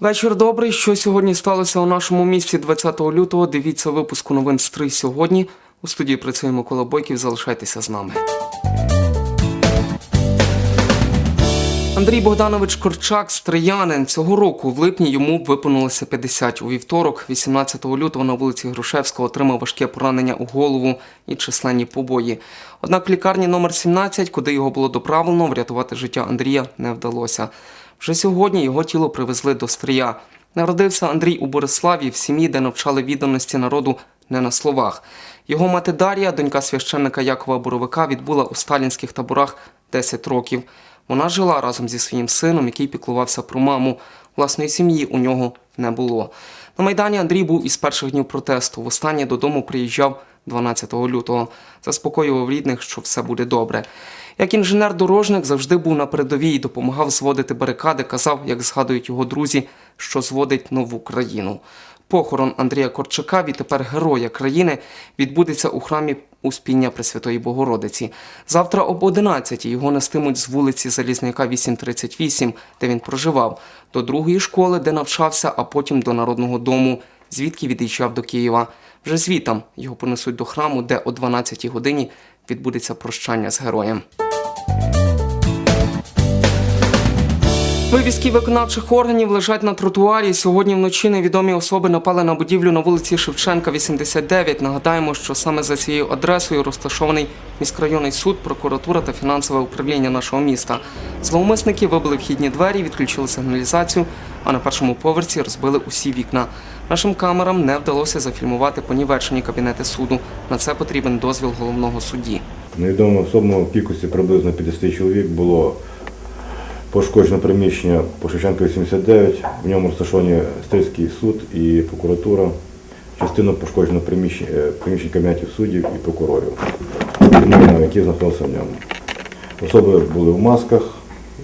Вечір добрий. Що сьогодні сталося у нашому місті 20 лютого? Дивіться випуску новин з 3 сьогодні. У студії працює Микола Бойків. Залишайтеся з нами. Андрій Богданович Корчак, стріянин. Цього року в липні йому виповнилося 50. У вівторок, 18 лютого, на вулиці Грушевського отримав важке поранення у голову і численні побої. Однак в лікарні номер 17, куди його було доправлено, врятувати життя Андрія не вдалося. Вже сьогодні його тіло привезли до Стрия. Народився Андрій у Бориславі в сім'ї, де навчали відданості народу не на словах. Його мати Дар'я, донька священника Якова Боровика, відбула у сталінських таборах 10 років. Вона жила разом зі своїм сином, який піклувався про маму. Власної сім'ї у нього не було. На Майдані Андрій був із перших днів протесту. Востаннє додому приїжджав 12 лютого. Заспокоював рідних, що все буде добре. Як інженер-дорожник завжди був на передовій і допомагав зводити барикади, казав, як згадують його друзі, що зводить нову країну. Похорон Андрія Корчака, відтепер героя країни, відбудеться у храмі Успіння Пресвятої Богородиці. Завтра об 11 його нестимуть з вулиці Залізняка 838, де він проживав, до другої школи, де навчався, а потім до Народного дому, звідки від'їжджав до Києва. Вже звітам його понесуть до храму, де о 12 годині відбудеться прощання з героєм. Вивіски виконавчих органів лежать на тротуарі. Сьогодні вночі невідомі особи напали на будівлю на вулиці Шевченка, 89. Нагадаємо, що саме за цією адресою розташований міськрайонний суд, прокуратура та фінансове управління нашого міста. Зловмисники вибили вхідні двері, відключили сигналізацію, а на першому поверсі розбили усі вікна. Нашим камерам не вдалося зафільмувати понівечені кабінети суду. На це потрібен дозвіл головного судді. Невідомо особам в кількості приблизно 50 чоловік було пошкоджено приміщення по Шевченка 89. В ньому розташовані Стрийський суд і прокуратура. Частину пошкоджено приміщень, е, приміщень кабінетів суддів і прокурорів, які знаходилися в ньому. Особи були в масках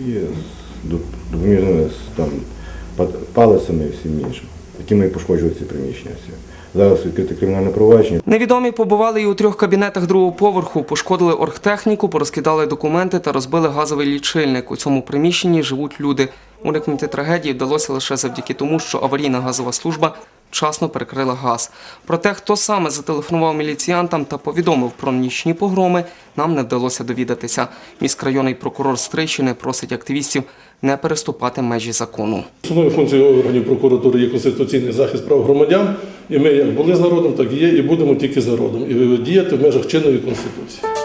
і з доп- допоміжними там, палицями і всім іншим, якими і пошкоджуються приміщення. всі. Зараз відкрите кримінальне провадження. Невідомі побували і у трьох кабінетах другого поверху, пошкодили оргтехніку, порозкидали документи та розбили газовий лічильник. У цьому приміщенні живуть люди. Уникнути трагедії вдалося лише завдяки тому, що аварійна газова служба вчасно перекрила газ. Про те, хто саме зателефонував міліціянтам та повідомив про нічні погроми, нам не вдалося довідатися. Міськрайонний прокурор Стрийщини просить активістів не переступати межі закону. Основною функцією органів прокуратури є конституційний захист прав громадян. І ми як були з народом, так і є, і будемо тільки з народом. І діяти в межах чинної конституції.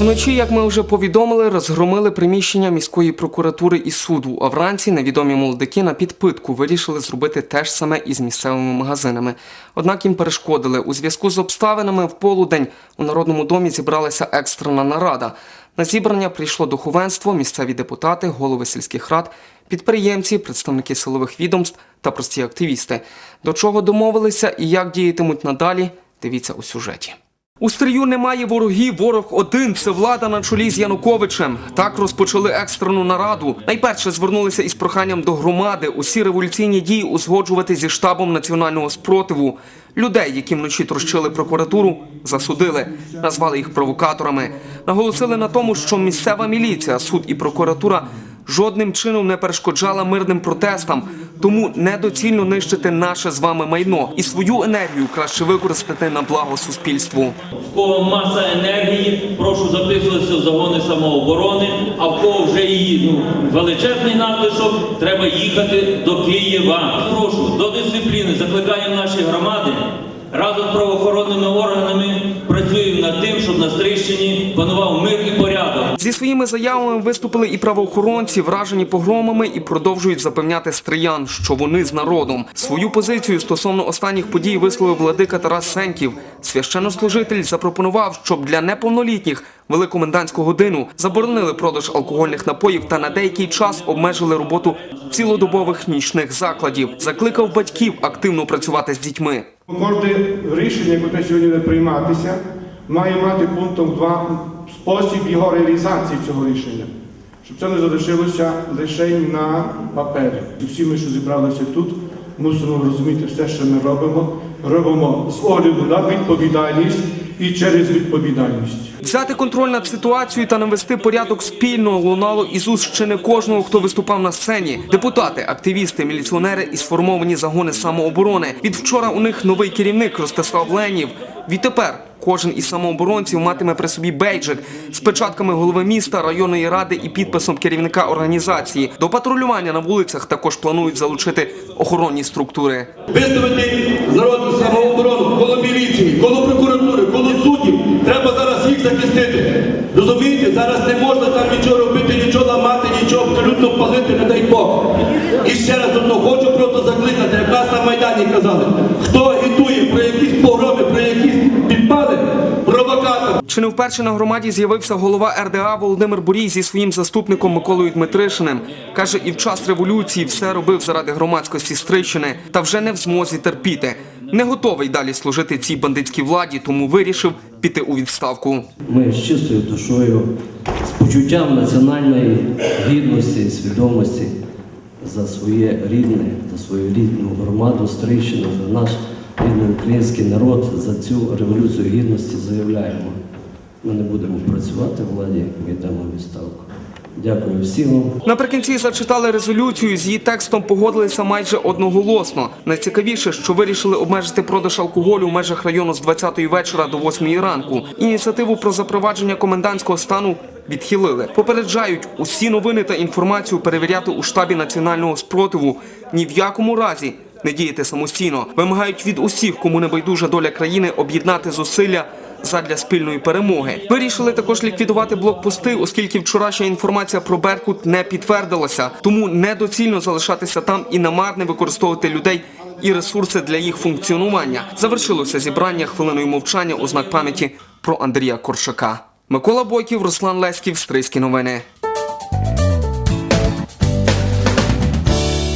Вночі, як ми вже повідомили, розгромили приміщення міської прокуратури і суду. А вранці невідомі молодики на підпитку вирішили зробити те ж саме із місцевими магазинами. Однак їм перешкодили. У зв'язку з обставинами в полудень у народному домі зібралася екстрена нарада. На зібрання прийшло духовенство, місцеві депутати, голови сільських рад, підприємці, представники силових відомств та прості активісти. До чого домовилися і як діятимуть надалі, дивіться у сюжеті. У стрію немає ворогів, ворог один це влада на чолі з Януковичем. Так розпочали екстрену нараду. Найперше звернулися із проханням до громади усі революційні дії узгоджувати зі штабом національного спротиву. Людей, які вночі трощили прокуратуру, засудили, назвали їх провокаторами. Наголосили на тому, що місцева міліція, суд і прокуратура жодним чином не перешкоджала мирним протестам. Тому недоцільно нищити наше з вами майно і свою енергію краще використати на благо суспільству. В кого маса енергії, прошу записуватися в загони самооборони, а в кого вже її ну, величезний надлишок, треба їхати до Києва. Прошу до дисципліни, закликаємо наші громади. Разом з правоохоронними органами працюємо над тим, щоб на Стрийщині панував мир і порядок. Зі своїми заявами виступили і правоохоронці, вражені погромами, і продовжують запевняти стриян, що вони з народом. Свою позицію стосовно останніх подій висловив владика Тарас Сеньків. Священнослужитель запропонував, щоб для неповнолітніх великомендантську годину заборонили продаж алкогольних напоїв та на деякий час обмежили роботу цілодобових нічних закладів. Закликав батьків активно працювати з дітьми. Кожне рішення, яке сьогодні буде прийматися, має мати пунктом 2 спосіб його реалізації цього рішення, щоб це не залишилося лише на папері. І всі ми, що зібралися тут, мусимо розуміти все, що ми робимо. Робимо з огляду на відповідальність і через відповідальність. Взяти контроль над ситуацією та навести порядок спільно лунало із уст ще не кожного, хто виступав на сцені. Депутати, активісти, міліціонери і сформовані загони самооборони. Від вчора у них новий керівник Ростислав Ленів. Відтепер кожен із самооборонців матиме при собі бейджик з печатками голови міста, районної ради і підписом керівника організації. До патрулювання на вулицях також планують залучити охоронні структури. виставити народну самооборону коло міліції, коло прокуратури, коло суддів. Треба зараз їх захистити. Розумієте, зараз не можна там нічого робити, нічого ламати, нічого абсолютно палити, не дай Бог. І ще раз одно хочу просто закликати, як нас на Майдані казали, хто агітує про якісь погроми, про якісь підпали. Чи не вперше на громаді з'явився голова РДА Володимир Бурій зі своїм заступником Миколою Дмитришиним. Каже, і в час революції все робив заради громадськості Стрийщини та вже не в змозі терпіти. Не готовий далі служити цій бандитській владі, тому вирішив піти у відставку. Ми з чистою душою, з почуттям національної гідності свідомості за своє рідне, за свою рідну громаду Стрийщину, за наш рідний український народ, за цю революцію гідності заявляємо. Ми не будемо працювати в владі, ми йдемо у відставку. Дякую всім. Наприкінці зачитали резолюцію. З її текстом погодилися майже одноголосно. Найцікавіше, що вирішили обмежити продаж алкоголю в межах району з 20-ї вечора до 8-ї ранку. Ініціативу про запровадження комендантського стану відхилили. Попереджають усі новини та інформацію перевіряти у штабі національного спротиву. Ні в якому разі не діяти самостійно. Вимагають від усіх, кому не байдужа доля країни, об'єднати зусилля задля спільної перемоги. Вирішили також ліквідувати блокпости, оскільки вчорашня інформація про Беркут не підтвердилася. Тому недоцільно залишатися там і намарне використовувати людей і ресурси для їх функціонування. Завершилося зібрання хвилиною мовчання у знак пам'яті про Андрія Коршака. Микола Бойків, Руслан Леськів, Стрийські новини.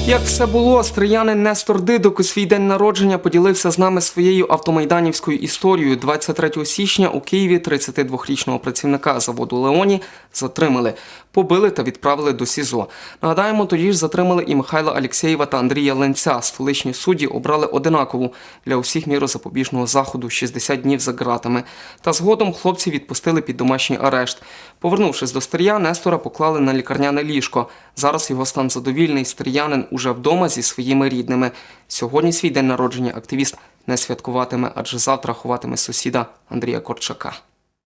Як все було, стріянин Нестор Дидок у свій день народження поділився з нами своєю автомайданівською історією. 23 січня у Києві 32-річного працівника заводу Леоні затримали, побили та відправили до СІЗО. Нагадаємо, тоді ж затримали і Михайла Алєксєєва та Андрія Ленця. Столичні судді обрали одинакову для усіх міру запобіжного заходу 60 днів за ґратами. Та згодом хлопці відпустили під домашній арешт. Повернувшись до Стрия, Нестора поклали на лікарняне ліжко. Зараз його стан задовільний. Стріянин уже вдома зі своїми рідними. Сьогодні свій день народження активіст не святкуватиме, адже завтра ховатиме сусіда Андрія Корчака.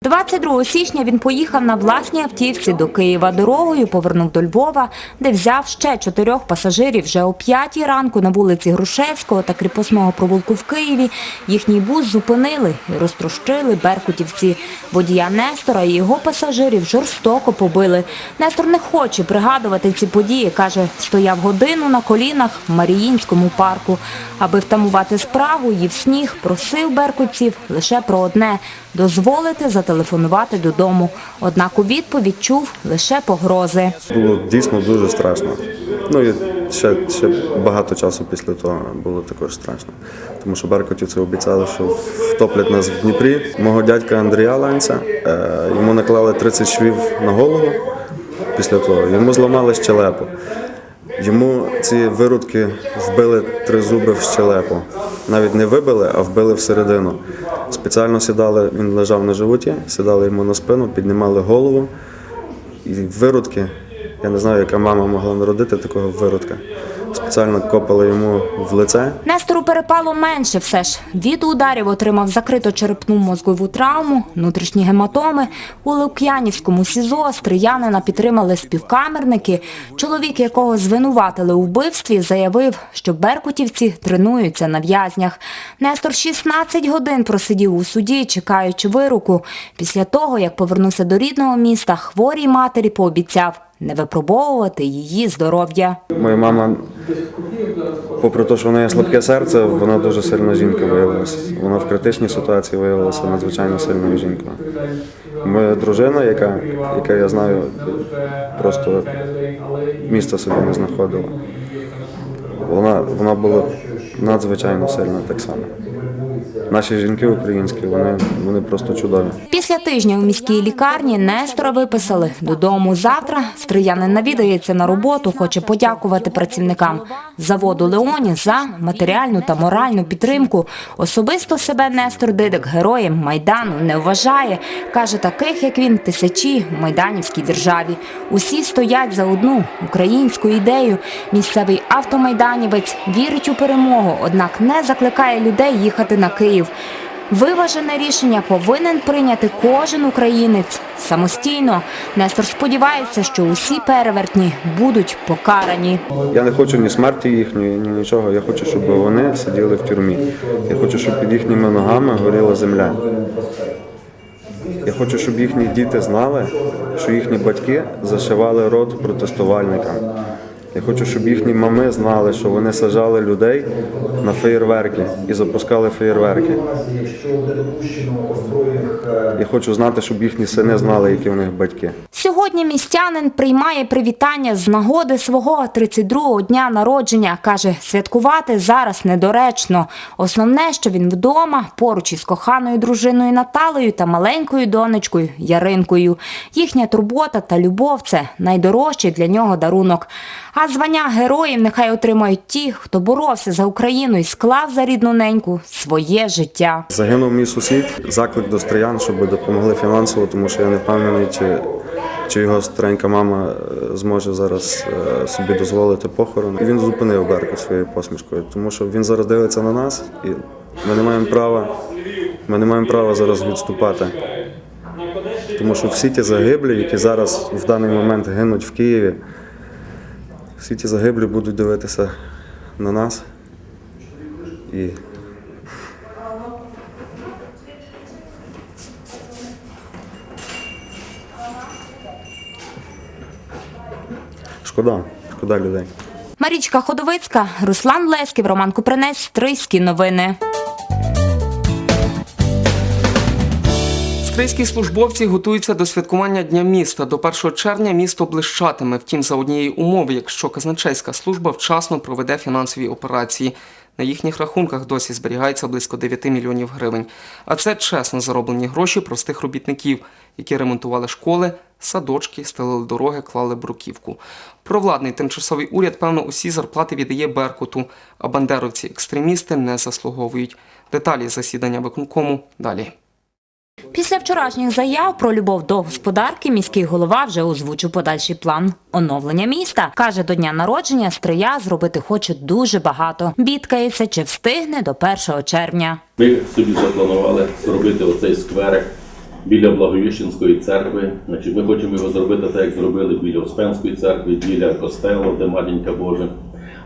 22 січня він поїхав на власній автівці до Києва дорогою, повернув до Львова, де взяв ще чотирьох пасажирів вже о п'ятій ранку на вулиці Грушевського та кріпосного провулку в Києві. Їхній бус зупинили і розтрощили беркутівці. Водія Нестора і його пасажирів жорстоко побили. Нестор не хоче пригадувати ці події. каже, стояв годину на колінах в Маріїнському парку. Аби втамувати спрагу, їв сніг, просив беркутців лише про одне дозволити зателефонувати додому. Однак у відповідь чув лише погрози. Було дійсно дуже страшно. Ну і ще, ще багато часу після того було також страшно. Тому що беркутівці обіцяли, що втоплять нас в Дніпрі. Мого дядька Андрія Ланця, е, йому наклали 30 швів на голову після того. Йому зламали щелепу. Йому ці виродки вбили три зуби в щелепу. Навіть не вибили, а вбили всередину. Спеціально сідали, він лежав на животі, сідали йому на спину, піднімали голову. І виродки, я не знаю, яка мама могла народити такого виродка. Спеціально копали йому в лице. Нестору перепало менше все ж. Від ударів отримав закрито черепну мозгову травму, внутрішні гематоми. У Лук'янівському СІЗО стріянина підтримали співкамерники. Чоловік, якого звинуватили у вбивстві, заявив, що беркутівці тренуються на в'язнях. Нестор 16 годин просидів у суді, чекаючи вироку. Після того, як повернувся до рідного міста, хворій матері пообіцяв не випробовувати її здоров'я. Моя мама, попри те, що в неї слабке серце, вона дуже сильна жінка виявилася. Вона в критичній ситуації виявилася надзвичайно сильною жінкою. Моя дружина, яка, яка я знаю, просто місця собі не знаходила. Вона, вона була надзвичайно сильна так само. Наші жінки українські, вони, вони просто чудові. Після тижня у міській лікарні Нестора виписали додому. Завтра стріянин навідається на роботу, хоче подякувати працівникам заводу Леоні за матеріальну та моральну підтримку. Особисто себе Нестор Дидик героєм майдану не вважає. каже, таких як він тисячі у майданівській державі. Усі стоять за одну українську ідею. Місцевий автомайданівець вірить у перемогу, однак не закликає людей їхати на Київ. Виважене рішення повинен прийняти кожен українець самостійно. Нестор сподівається, що усі перевертні будуть покарані. Я не хочу ні смерті їхньої, ні нічого. Я хочу, щоб вони сиділи в тюрмі. Я хочу, щоб під їхніми ногами горіла земля. Я хочу, щоб їхні діти знали, що їхні батьки зашивали рот протестувальникам. Я хочу, щоб їхні мами знали, що вони сажали людей на феєрверки і запускали феєрверки. Я хочу знати, щоб їхні сини знали, які в них батьки. Сьогодні містянин приймає привітання з нагоди свого 32-го дня народження. Каже, святкувати зараз недоречно. Основне, що він вдома, поруч із коханою дружиною Наталею та маленькою донечкою Яринкою. Їхня турбота та любов це найдорожчий для нього дарунок. А звання героїв нехай отримають ті, хто боровся за Україну і склав за рідну неньку своє життя. Загинув мій сусід. Заклик до стріян, щоб допомогли фінансово, тому що я не впевнений, чи, чи його старенька мама е, зможе зараз е, собі дозволити похорон. Він зупинив Беркут своєю посмішкою, тому що він зараз дивиться на нас, і ми не маємо права, ми не маємо права зараз відступати. Тому що всі ті загиблі, які зараз в даний момент гинуть в Києві, всі ті загиблі будуть дивитися на нас. І шкода, шкода людей. Марічка Ходовицька, Руслан Лесків, Роман Купринець, Стрийські новини. Стрийські службовці готуються до святкування Дня міста. До 1 червня місто блищатиме. Втім, за однієї умови, якщо казначейська служба вчасно проведе фінансові операції. На їхніх рахунках досі зберігається близько 9 мільйонів гривень. А це чесно зароблені гроші простих робітників, які ремонтували школи, садочки, стелили дороги, клали бруківку. Провладний тимчасовий уряд, певно, усі зарплати віддає Беркуту, а бандеровці-екстремісти не заслуговують. Деталі засідання виконкому далі. Після вчорашніх заяв про любов до господарки міський голова вже озвучив подальший план оновлення міста. Каже, до дня народження Стрия зробити хоче дуже багато. Бідкається, чи встигне до 1 червня. Ми собі запланували зробити оцей скверик біля Благовіщенської церкви. Значить, ми хочемо його зробити так, як зробили біля Успенської церкви, біля костелу, де матінка Божа.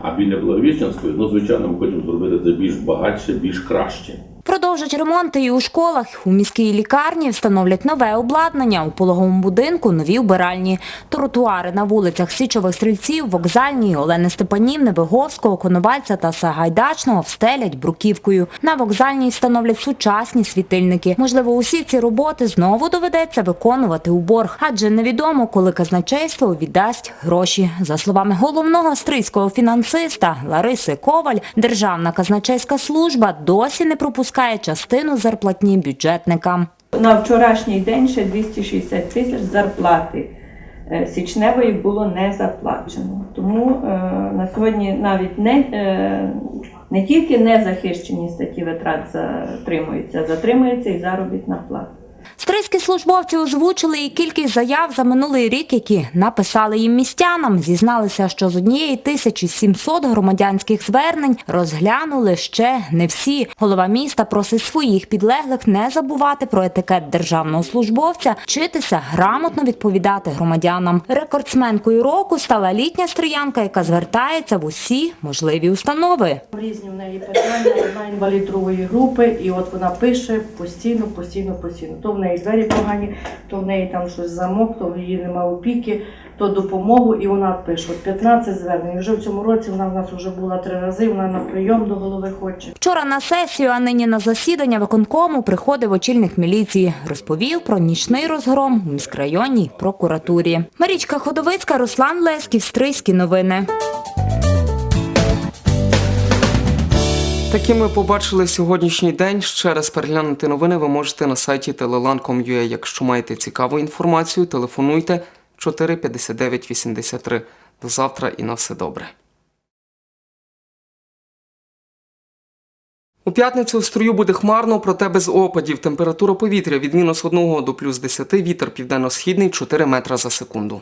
А біля Благовіщенської, ну, звичайно, ми хочемо зробити це більш багатше, більш краще. Продовжать ремонти і у школах. У міській лікарні встановлять нове обладнання. У пологовому будинку нові вбиральні. Тротуари на вулицях Січових стрільців, вокзальній, Олени Степанівни, Виговського, Коновальця та Сагайдачного встелять бруківкою. На вокзальній встановлять сучасні світильники. Можливо, усі ці роботи знову доведеться виконувати у борг, адже невідомо, коли казначейство віддасть гроші. За словами головного стрийського фінансиста Лариси Коваль, Державна казначейська служба досі не пропускає частину зарплатні бюджетникам. На вчорашній день ще 260 тисяч зарплати е, січневої було не заплачено. Тому е, на сьогодні навіть не, е, не тільки незахищені статті витрат затримуються, затримується і заробітна плата. Стрийські службовці озвучили і кількість заяв за минулий рік, які написали їм містянам. Зізналися, що з однієї тисячі 700 громадянських звернень розглянули ще не всі. Голова міста просить своїх підлеглих не забувати про етикет державного службовця, вчитися грамотно відповідати громадянам. Рекордсменкою року стала літня стріянка, яка звертається в усі можливі установи. Різні в неї питання, вона інвалід другої групи, і от вона пише постійно, постійно, постійно. В неї двері погані, то в неї там щось замок, то в її нема опіки, то допомогу, і вона пише. От 15 звернень. Вже в цьому році вона в нас вже була три рази, вона на прийом до голови хоче. Вчора на сесію, а нині на засідання виконкому приходив очільник міліції. Розповів про нічний розгром у міськрайонній прокуратурі. Марічка Ходовицька, Руслан Лесків, Стрийські новини. Такими побачили сьогоднішній день. Ще раз переглянути новини ви можете на сайті telelan.com.ua. Якщо маєте цікаву інформацію, телефонуйте 459 83. До завтра і на все добре. У п'ятницю в строю буде хмарно, проте без опадів. Температура повітря від мінус 1 до плюс 10, вітер південно-східний 4 метра за секунду.